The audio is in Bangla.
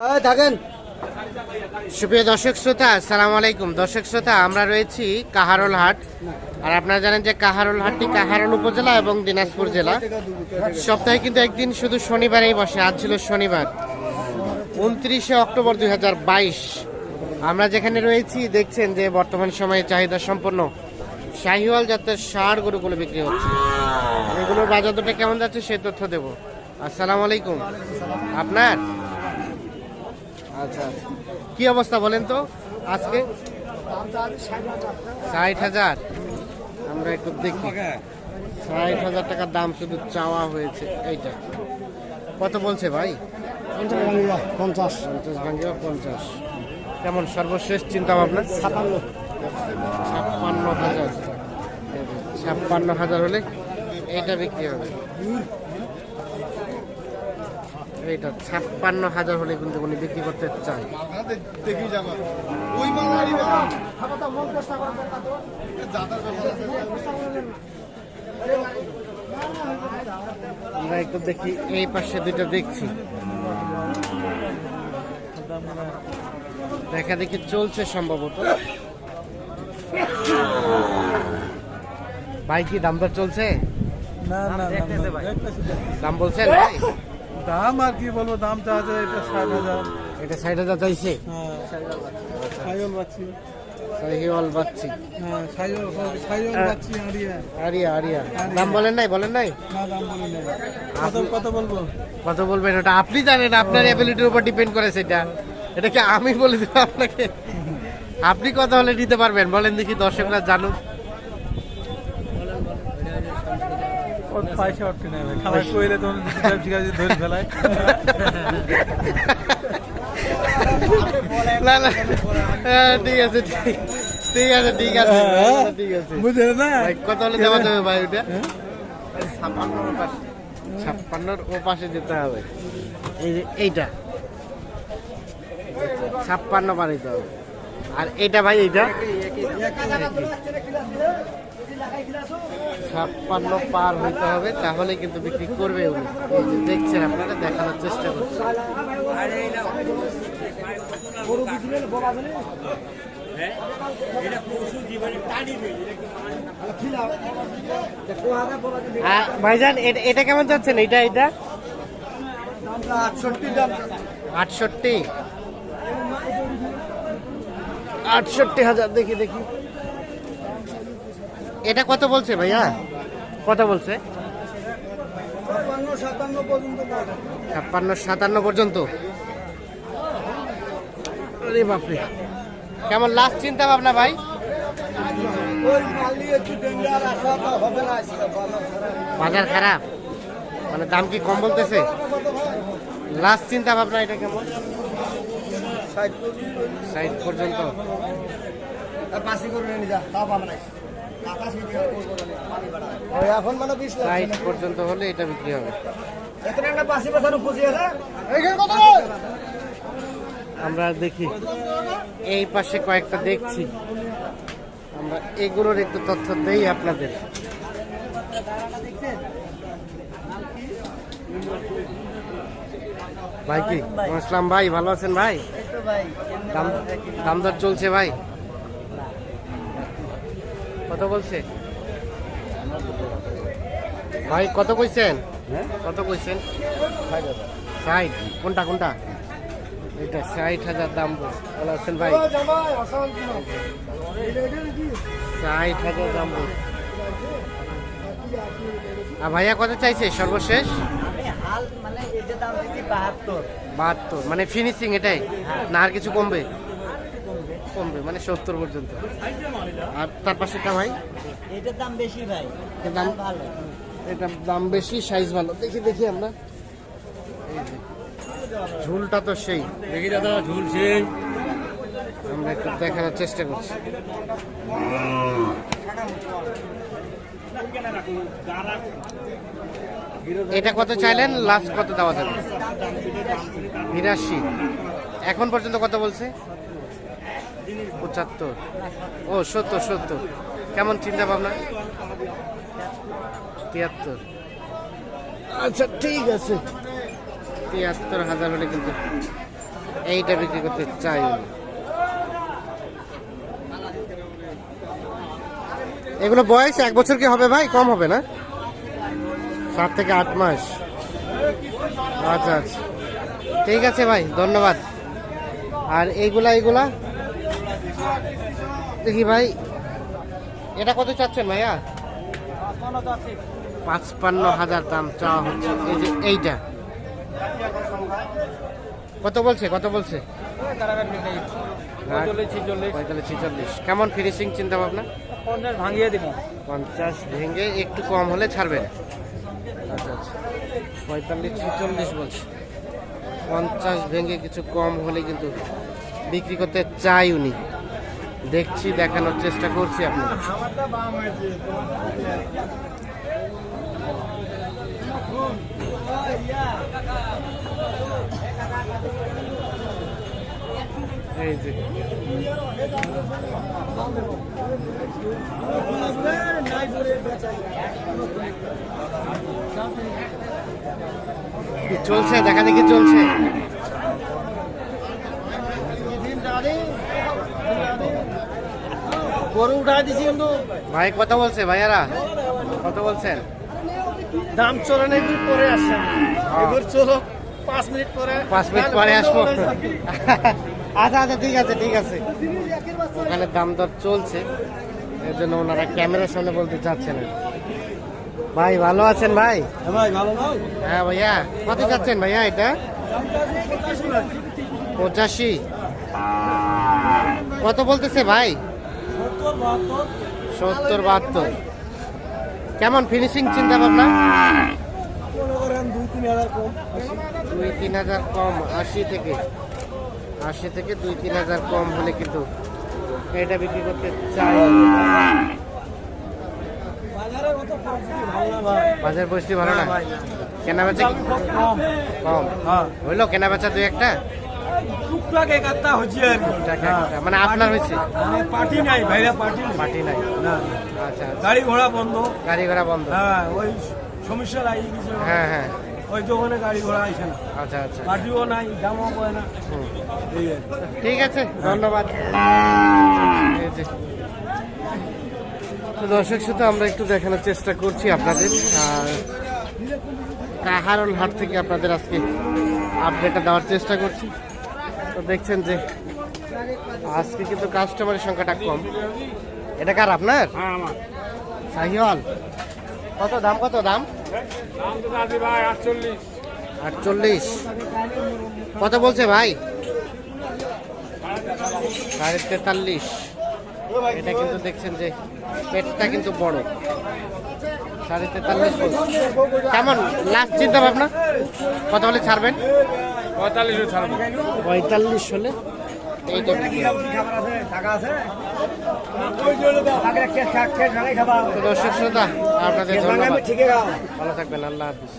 থাকেন। সুপ্রিয় দর্শক শ্রোতা, আসসালামু আলাইকুম। দর্শক শ্রোতা, আমরা রয়েছি কাহারোল হাট। আর আপনারা জানেন যে কাহারোল হাটটি কাহারোল উপজেলা এবং দিনাজপুর জেলা। সপ্তাহে কিন্তু একদিন শুধু শনিবারেই বসে, আজ ছিল শনিবার। উনত্রিশে অক্টোবর দু হাজার বাইশ। আমরা যেখানে রয়েছি, দেখছেন যে বর্তমান সময়ে চাহিদা সম্পন্ন শাহিওয়াল জাতের ষাড় গরুগুলো বিক্রি হচ্ছে। এগুলোর বাজার দরটা কেমন যাচ্ছে সে তথ্য দেব। আসসালামু আলাইকুম। আপনার? আচ্ছা আচ্ছা। কি অবস্থা বলেন তো? আজকে? ষাট হাজার। আমরা একটু দেখি। ষাট হাজার টাকার দাম শুধু চাওয়া হয়েছে এইটা। কত বলছে ভাই? পঞ্চাশ। পঞ্চাশ পঞ্চাশ। কেমন সর্বশেষ চিন্তা ভাবনা? ছাপান্ন ছাপ্পান্ন হাজার। ছাপ্পান্ন হাজার হলে এইটা বিক্রি হবে। এইটা ছাপ্পান্ন হাজার হলে কিন্তু উনি বিক্রি করতে চায় আমরা একটু দেখি এই পাশে দুইটা দেখছি। দেখা দেখি চলছে সম্ভবত। ভাই কি দাম দর চলছে? না না দাম বলছেন ভাই? দাম আর কি বলব দাম চা আছে এটা ষাট হাজার। এটা ষাট হাজার চাইছে? হ্যাঁ সাইল পাচ্ছি। হ্যাঁ সাইল সাইল পাচ্ছি আড়িয়া। আরিয়া আরিয়া দাম বলেন নাই বলেন নাই? না দাম কত কত বলব? কত বলবেন ওটা? আপনি জানেন আপনার অ্যাবিলিটির উপর ডিপেন্ড করে সেটা। এটা কি আমি বলে দেবো আপনাকে? আপনি কথা হলে নিতে পারবেন। বলেন দেখি দর্শকরা জানুক। ওর পয়সা উঠতে নেবে খাবার কইলে তো জিজ্ঞাসা ধরে ফেলায়। না না। হ্যাঁ, ঠিক আছে ঠিক ঠিক আছে ঠিক আছে। ঠিক আছে বুঝলে না? কত হলে দেওয়া যাবে ভাই ওটা ছাপ্পান্নর ও পাশে ছাপ্পান্নর ও পাশে যেতে হবে। এই যে এইটা। ছাপ্পান্ন হইতে হবে। আর এইটা ভাই এইটা? ছাপ্পান্ন পার হইতে হবে তাহলে কিন্তু বিক্রি করবে উনি। দেখছেন আপনারা দেখানোর চেষ্টা করছেন ভাইজান এটা- এটা কেমন যাচ্ছেন এটা এটা? আটষট্টি দাম আটষট্টি? আটষট্টি হাজার দেখি দেখি। এটা কত বলছে ভাইয়া? কত বলছে? ছাপ্পান্ন সাতান্ন পর্যন্ত। আরে বাপরে। কেমন লাস্ট চিন্তা ভাবনা ভাই। বাজার খারাপ। মানে দাম কি কম বলতেছে? লাস্ট চিন্তা ভাবনা এটা কেমন? ষাট পর্যন্ত। এখন মানে বিশ লাখ পর্যন্ত হলে এটা বিক্রি হবে। আমরা দেখি। এই পাশে কয়েকটা দেখছি। আমরা এগুলোর একটু তথ্য দেই আপনাদের। ভাই কি? আসসালাম ভাই ভালো আছেন ভাই? দাম দর চলছে ভাই? কত বলছে? ভাই কত কইছেন? কত কইছেন? ষাট কোনটা কোনটা? এটা ষাট হাজার দাম ভালো আছেন ভাই। ষাট হাজার দাম। আর ভাইয়া কত চাইছে? সর্বশেষ? আমি হাল মানে এটা দাম দিচ্ছি বাহাত্তর। বাহাত্তর। মানে ফিনিশিং এটাই? না আর কিছু কমবে? কমবে। মানে সত্তর পর্যন্ত। আর তার পাশেটা ভাই? এটার দাম বেশি ভাই। এর দাম ভালো। এটা দাম বেশি সাইজ ভালো। দেখি দেখি আমরা। ঝুলটা তো সেই। দেখি দাদা ঝুল সেই। আমরা একটু দেখানোর চেষ্টা করছি। এটা কত চাইলেন? লাস্ট কত দেওয়া যাবে? বিরাশি। এখন পর্যন্ত কত বলছে? পঁচাত্তর। ও সত্তর সত্তর। কেমন চিন্তা ভাবনা? তিয়াত্তর। আচ্ছা ঠিক আছে। তিয়াত্তর হাজার হলে কিন্তু এইটা বিক্রি করতে চাই এগুলো বয়স এক বছর কি হবে ভাই? কম হবে না? সাত থেকে আট মাস। আচ্ছা আচ্ছা। ঠিক আছে ভাই, ধন্যবাদ। আর এইগুলা এইগুলা? দেখি ভাই, এটা কত চাচ্ছেন ভাইয়া? পাঁচপান্ন হাজার দাম চাওয়া হচ্ছে। এই যে এইটা। কত বলছে কত বলছে? পঁয়তাল্লিশ ছিচল্লিশ কেমন ফিনিশিং চিন্তা ভাবনা পঞ্চাশ ভাঙিয়ে দিব। পঞ্চাশ ভেঙে একটু কম হলে ছাড়বেন। আচ্ছা আচ্ছা। পঁয়তাল্লিশ ছিচল্লিশ বলছে। পঞ্চাশ ভেঙে কিছু কম হলে কিন্তু বিক্রি করতে চাই উনি। দেখছি দেখানোর চেষ্টা করছি আপনি এই যে। চলছে? দেখা দেখি চলছে। গরু উঠা দিছি কিন্তু ভাই কথা বলছে ভাইয়ারা? কথা বলছেন? দাম চলে না পরে আসছে। এবার চলো পাঁচ মিনিট পরে। পাঁচ মিনিট পরে আসব। আচ্ছা আচ্ছা ঠিক আছে ঠিক আছে। ওখানে দাম দর চলছে। এর জন্য ওনারা ক্যামেরার সামনে বলতে চাচ্ছেন না ভাই ভালো আছেন ভাই? ভাই হ্যাঁ ভাইয়া কত যাচ্ছেন ভাইয়া এটা? পঁচাশি। কত বলতেছে ভাই? সত্তর বাহাত্তর। কেমন ফিনিশিং চিন্তা ভাবনা? দুই তিন হাজার কম আশি থেকে। আশি থেকে দুই তিন হাজার কম হলে কিন্তু এটা বিক্রি করতে চাই। বাজারে পরিস্থিতি ভালো না। কেনা বেচা কম। হ্যাঁ। হইল কেনা বেচা দুই একটা? টুকটাক হচ্ছে আর। মানে আপনার হয়েছে? মানে পার্টি নাই ভাইরা পার্টি নাই। নাই? না। আচ্ছা আচ্ছা। গাড়ি ঘোড়া বন্ধ। গাড়ি ঘোড়া বন্ধ। হ্যাঁ ওই সমস্যা নাই হ্যাঁ হ্যাঁ। ওই দোকানে গাড়ি ঘোড়া না। আচ্ছা আচ্ছা। পার্টিও নাই দামও পড়ে না। এই আর ঠিক আছে ধন্যবাদ। তো দর্শক সাথে আমরা একটু দেখানোর চেষ্টা করছি আপনাদের। আর কাহারল হাট থেকে আপনাদের আজকে আপডেটটা দেওয়ার চেষ্টা করছি। তো দেখছেন যে আজকে কিন্তু কাস্টমারের সংখ্যাটা কম। এটা কার আপনার? হ্যাঁ কত দাম কত দাম? আটচল্লিশ। কত বলছে ভাই? সাড়ে তেতাল্লিশ। এটা কিন্তু দেখছেন যে পেটটা কিন্তু বড়। সাড়ে তেতাল্লিশ কেমন? লাস্ট চিন্তা ভাবনা? কত হলে ছাড়বেন? পঁয়তাল্লিশও ছাড়বো। পঁয়তাল্লিশ হলে? দর্শক শ্রোতা আপনাদের ধন্যবাদ। ভালো থাকবেন আল্লাহ হাফিজ।